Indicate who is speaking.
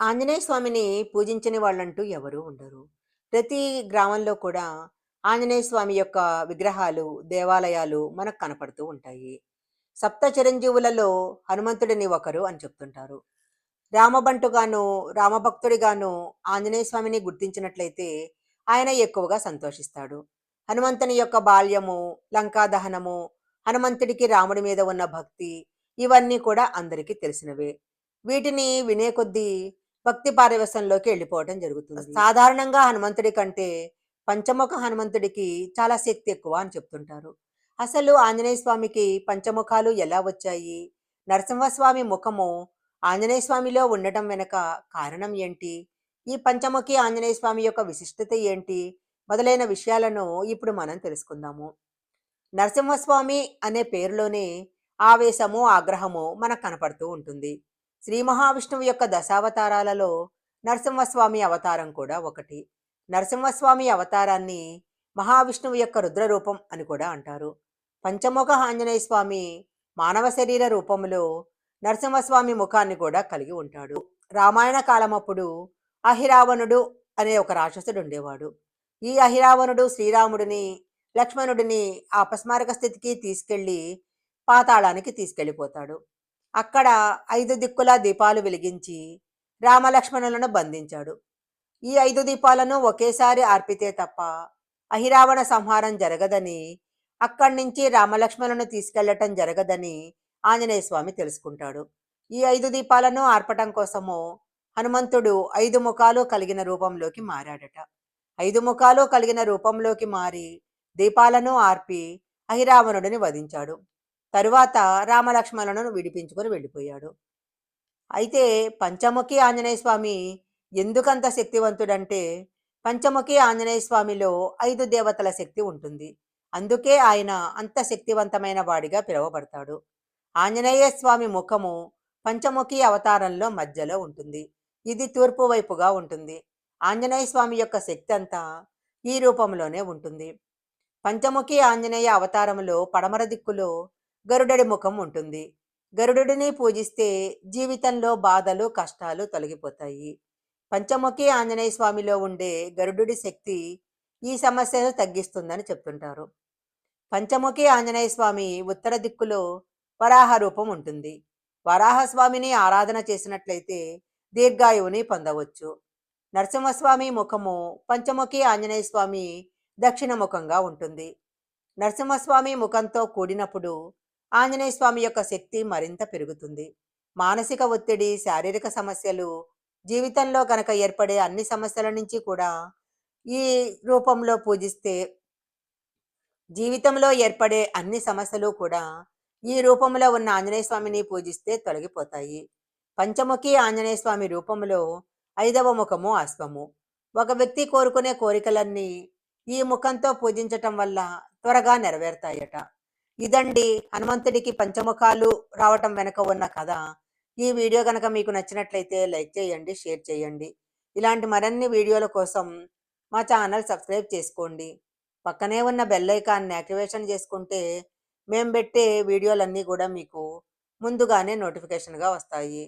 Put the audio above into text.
Speaker 1: ఆంజనేయ స్వామిని పూజించని వాళ్ళంటూ ఎవరూ ఉండరు. ప్రతి గ్రామంలో కూడా ఆంజనేయ స్వామి యొక్క విగ్రహాలు, దేవాలయాలు మనకు కనపడుతూ ఉంటాయి. సప్త చిరంజీవులలో హనుమంతుడిని ఒకరు అని చెప్తుంటారు. రామబంటుగాను, రామభక్తుడిగాను ఆంజనేయ స్వామిని గుర్తించినట్లయితే ఆయన ఎక్కువగా సంతోషిస్తాడు. హనుమంతుని యొక్క బాల్యము, లంకా దహనము, హనుమంతుడికి రాముడి మీద ఉన్న భక్తి ఇవన్నీ కూడా అందరికీ తెలిసినవే. వీటిని వినే కొద్దీ భక్తి పారవశ్యంలోకి వెళ్ళిపోవటం జరుగుతుంది. సాధారణంగా హనుమంతుడి కంటే పంచముఖ హనుమంతుడికి చాలా శక్తి ఎక్కువ అని చెప్తుంటారు. అసలు ఆంజనేయ స్వామికి పంచముఖాలు ఎలా వచ్చాయి? నరసింహస్వామి ముఖము ఆంజనేయ స్వామిలో ఉండటం వెనక కారణం ఏంటి? ఈ పంచముఖి ఆంజనేయ స్వామి యొక్క విశిష్టత ఏంటి? మొదలైన విషయాలను ఇప్పుడు మనం తెలుసుకుందాము. నరసింహస్వామి అనే పేరులోనే ఆవేశము, ఆగ్రహము మనకు కనపడుతూ ఉంటుంది. శ్రీ మహావిష్ణువు యొక్క దశావతారాలలో నరసింహస్వామి అవతారం కూడా ఒకటి. నరసింహస్వామి అవతారాన్ని మహావిష్ణువు యొక్క రుద్ర రూపం అని కూడా అంటారు. పంచముఖ ఆంజనేయ స్వామి మానవ శరీర రూపంలో నరసింహస్వామి ముఖాన్ని కూడా కలిగి ఉంటాడు. రామాయణ కాలమప్పుడు అహిరావణుడు అనే ఒక రాక్షసుడు ఉండేవాడు. ఈ అహిరావణుడు శ్రీరాముడిని, లక్ష్మణుడిని ఆ అపస్మారక స్థితికి తీసుకెళ్ళి పాతాళానికి తీసుకెళ్ళిపోతాడు. అక్కడ ఐదు దిక్కుల దీపాలు వెలిగించి రామలక్ష్మణులను బంధించాడు. ఈ ఐదు దీపాలను ఒకేసారి ఆర్పితే తప్ప అహిరావణ సంహారం జరగదని అక్కడి నుంచి రామలక్ష్మణులను తీసుకెళ్ళటం జరగదని ఆంజనేయ స్వామి తెలుసుకుంటాడు. ఈ ఐదు దీపాలను ఆర్పటం కోసము హనుమంతుడు ఐదు ముఖాలు కలిగిన రూపంలోకి మారాడట. ఐదు ముఖాలు కలిగిన రూపంలోకి మారి దీపాలను ఆర్పి అహిరావణుడిని వధించాడు. తరువాత రామలక్ష్మణులను విడిపించుకొని వెళ్ళిపోయాడు. అయితే పంచముఖి ఆంజనేయ స్వామి ఎందుకంత శక్తివంతుడంటే పంచముఖి ఆంజనేయ స్వామిలో ఐదు దేవతల శక్తి ఉంటుంది. అందుకే ఆయన అంత శక్తివంతమైన వాడిగా పిలువబడతాడు. ఆంజనేయ స్వామి ముఖము పంచముఖి అవతారంలో మధ్యలో ఉంటుంది. ఇది తూర్పు వైపుగా ఉంటుంది. ఆంజనేయ స్వామి యొక్క శక్తి అంతా ఈ రూపంలోనే ఉంటుంది. పంచముఖి ఆంజనేయ అవతారములో పడమర దిక్కులో గరుడడి ముఖం ఉంటుంది. గరుడుడిని పూజిస్తే జీవితంలో బాధలు, కష్టాలు తొలగిపోతాయి. పంచముఖి ఆంజనేయ స్వామిలో ఉండే గరుడుడి శక్తి ఈ సమస్యను తగ్గిస్తుందని చెప్తుంటారు. పంచముఖి ఆంజనేయ స్వామి ఉత్తర దిక్కులో వరాహ రూపం ఉంటుంది. వరాహస్వామిని ఆరాధన చేసినట్లయితే దీర్ఘాయువుని పొందవచ్చు. నరసింహస్వామి ముఖము పంచముఖి ఆంజనేయ స్వామి దక్షిణ ముఖంగా ఉంటుంది. నరసింహస్వామి ముఖంతో కూడినప్పుడు ఆంజనేయ స్వామి యొక్క శక్తి మరింత పెరుగుతుంది. మానసిక ఒత్తిడి, శారీరక సమస్యలు, జీవితంలో కనుక ఏర్పడే అన్ని సమస్యల నుంచి కూడా ఈ రూపంలో పూజిస్తే జీవితంలో ఏర్పడే అన్ని సమస్యలు కూడా ఈ రూపంలో ఉన్న ఆంజనేయ స్వామిని పూజిస్తే తొలగిపోతాయి. పంచముఖి ఆంజనేయ స్వామి రూపంలో ఐదవ ముఖము అశ్వము. ఒక వ్యక్తి కోరుకునే కోరికలన్నీ ఈ ముఖంతో పూజించటం వల్ల త్వరగా నెరవేరుతాయట. ఇదండి హనుమంతుడికి పంచముఖాలు రావటం వెనక ఉన్న కథ. ఈ వీడియో కనుక మీకు నచ్చినట్లయితే లైక్ చేయండి, షేర్ చేయండి. ఇలాంటి మరిన్ని వీడియోల కోసం మా ఛానల్ సబ్స్క్రైబ్ చేసుకోండి. పక్కనే ఉన్న బెల్ ఐకాన్ని యాక్టివేషన్ చేసుకుంటే మేము పెట్టే వీడియోలన్నీ కూడా మీకు ముందుగానే నోటిఫికేషన్గా వస్తాయి.